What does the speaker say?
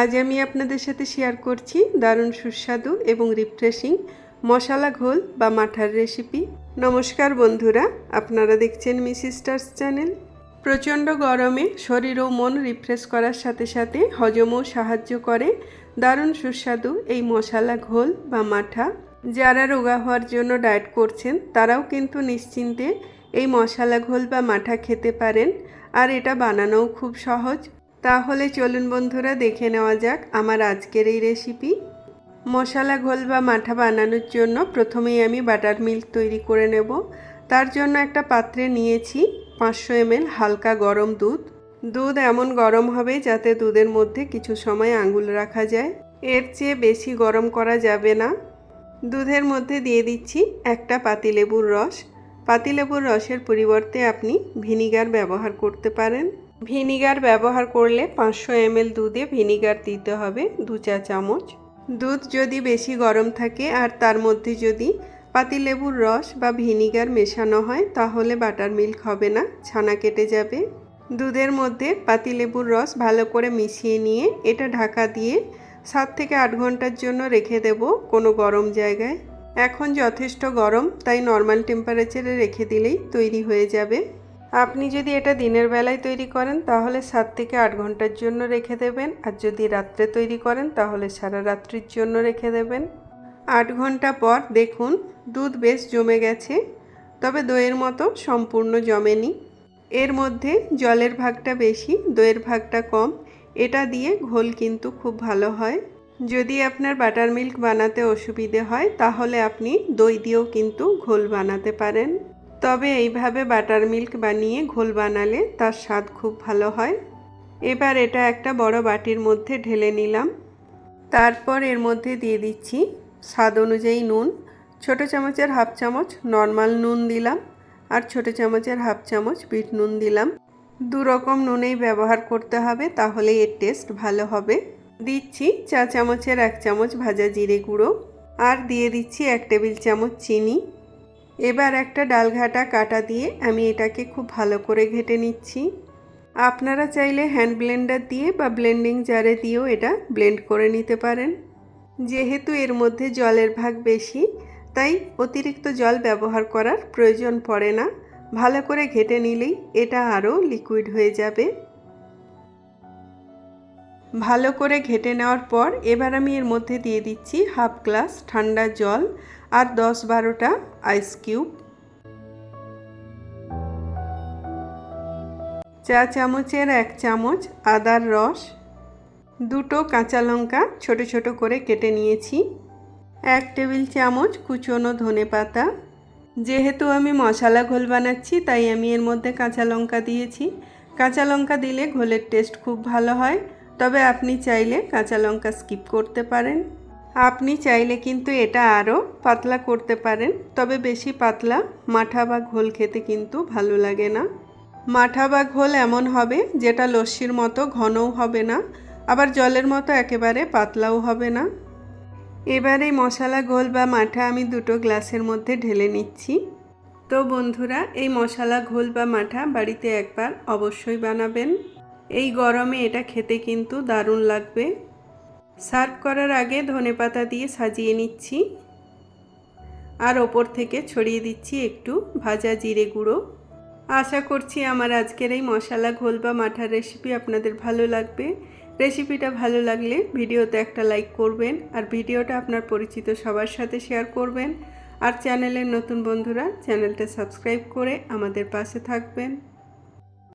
আজ আমি আপনাদের সাথে শেয়ার করছি দারুণ সুস্বাদু এবং রিফ্রেশিং মশলা ঘোল বা মাঠার রেসিপি নমস্কার বন্ধুরা, আপনারা দেখছেন মিসিস্টার্স চ্যানেল প্রচণ্ড গরমে শরীর ও মন রিফ্রেশ করার সাথে সাথে হজমও সাহায্য করে দারুণ সুস্বাদু এই মশলা ঘোল বা মাঠা। যারা রোগা হওয়ার জন্য ডায়েট করছেন, তারাও কিন্তু নিশ্চিন্তে এই মশলা ঘোল বা মাঠা খেতে পারেন। আর এটা বানানোও খুব সহজ। তাহলে চলুন বন্ধুরা, দেখে নেওয়া যাক আমার আজকের এই রেসিপি মশলা ঘোল বা মাঠা বানানোর জন্য প্রথমেই আমি বাটার মিল্ক তৈরি করে নেব। তার জন্য একটা পাত্রে নিয়েছি পাঁচশো এমএল হালকা গরম দুধ। দুধ এমন গরম হবে যাতে দুধের মধ্যে কিছু সময় আঙুল রাখা যায়। এর চেয়ে বেশি গরম করা যাবে না। দুধের মধ্যে দিয়ে দিচ্ছি একটা পাতিলেবুর রস। পাতিলেবুর রসের পরিবর্তে আপনি ভিনিগার ব্যবহার করতে পারেন। ভিনিগার ব্যবহার করলে পাঁচশো এমএল দুধে ভিনিগার দিতে হবে দু চা চামচ। দুধ যদি বেশি গরম থাকে আর তার মধ্যে যদি পাতিলেবুর রস বা ভিনিগার মেশানো হয়, তাহলে বাটার মিল্ক হবে না, ছানা কেটে যাবে। দুধের মধ্যে পাতিলেবুর রস ভালো করে মিশিয়ে নিয়ে এটা ঢাকা দিয়ে সাত থেকে আট ঘণ্টার জন্য রেখে দেব কোনো গরম জায়গায়। এখন যথেষ্ট গরম, তাই নর্মাল টেম্পারেচারে রেখে দিলেই তৈরি হয়ে যাবে। আপনি যদি এটা দিনের বেলায় তৈরি করেন, তাহলে সাত থেকে আট ঘণ্টার জন্য রেখে দেবেন। আর যদি রাত্রে তৈরি করেন, তাহলে সারা রাত্রির জন্য রেখে দেবেন। আট ঘণ্টা পর দেখুন, দুধ বেশ জমে গেছে। তবে দইয়ের মতো সম্পূর্ণ জমেনি। এর মধ্যে জলের ভাগটা বেশি, দইয়ের ভাগটা কম। এটা দিয়ে ঘোল কিন্তু খুব ভালো হয়। যদি আপনার বাটার মিল্ক বানাতে অসুবিধে হয়, তাহলে আপনি দই দিয়েও কিন্তু ঘোল বানাতে পারেন। তবে এইভাবে বাটার মিল্ক বানিয়ে ঘোল বানালে তার স্বাদ খুব ভালো হয়। এবার এটা একটা বড় বাটির মধ্যে ঢেলে নিলাম। তারপর এর মধ্যে দিয়ে দিচ্ছি স্বাদ অনুযায়ী নুন। ছোট চামচের হাফ চামচ নর্মাল নুন দিলাম আর ছোট চামচের হাফ চামচ বিট নুন দিলাম। দু রকম নুনেই ব্যবহার করতে হবে তাহলে এর টেস্ট ভালো হবে। দিচ্ছি চা চামচের এক চামচ ভাজা জিরে গুঁড়ো আর দিয়ে দিচ্ছি এক টেবিল চামচ চিনি। এবার একটা ডালঘাটা কাটা দিয়ে আমি এটাকে খুব ভালো করে ঘেটে নিচ্ছি। আপনারা চাইলে হ্যান্ড ব্লেন্ডার দিয়ে বা ব্লেন্ডিং জারে দিয়েও এটা ব্লেন্ড করে নিতে পারেন। যেহেতু এর মধ্যে জলের ভাগ বেশি, তাই অতিরিক্ত জল ব্যবহার করার প্রয়োজন পড়ে না। ভালো করে ঘেটে নিলেই এটা আরও লিকুইড হয়ে যাবে। ভালো করে ঘেটে নেওয়ার পর এবার আমি এর মধ্যে দিয়ে দিচ্ছি হাফ গ্লাস ঠান্ডা জল। আর দশ বারোটা আইস কিউব চা চামচের এক চামচ আদার রস। দুটো কাঁচা লঙ্কা ছোট ছোট করে কেটে নিয়েছি। এক টেবিল চামচ কুচনো ধনে পাতা। যেহেতু আমি মশলা ঘোল বানাচ্ছি, তাই আমি এর মধ্যে কাঁচা লঙ্কা দিয়েছি। কাঁচা লঙ্কা দিলে ঘোলের টেস্ট খুব ভালো হয়, তবে আপনি চাইলে কাঁচা লঙ্কা স্কিপ করতে পারেন। আপনি চাইলে কিন্তু এটা আরও পাতলা করতে পারেন, তবে বেশি পাতলা, মাঠা বা ঘোল খেতে কিন্তু ভালো লাগে না। মাঠা বা ঘোল এমন হবে যেটা লস্যির মতো ঘনও হবে না, আবার জলের মতো একেবারে পাতলাও হবে না। এবার এই মশলা, ঘোল বা মাঠা আমি দুটো গ্লাসের মধ্যে ঢেলে নিচ্ছি। তো বন্ধুরা, এই মশলা, ঘোল বা মাঠা বাড়িতে একবার অবশ্যই বানাবেন। এই গরমে এটা খেতে কিন্তু দারুণ লাগবে। সার্ভ করার আগে ধনে পাতা দিয়ে সাজিয়ে নিচ্ছি। আর ওপর থেকে ছড়িয়ে দিচ্ছি একটু ভাজা জিরে গুঁড়ো। আশা করছি আমার আজকের এই মশলা ঘোল বা মাঠার রেসিপি আপনাদের ভালো লাগবে। রেসিপিটা ভালো লাগলে ভিডিওতে একটা লাইক করবেন আর ভিডিওটা আপনার পরিচিত সবার সাথে শেয়ার করবেন। আর চ্যানেলের নতুন বন্ধুরা চ্যানেলটা সাবস্ক্রাইব করে আমাদের পাশে থাকবেন।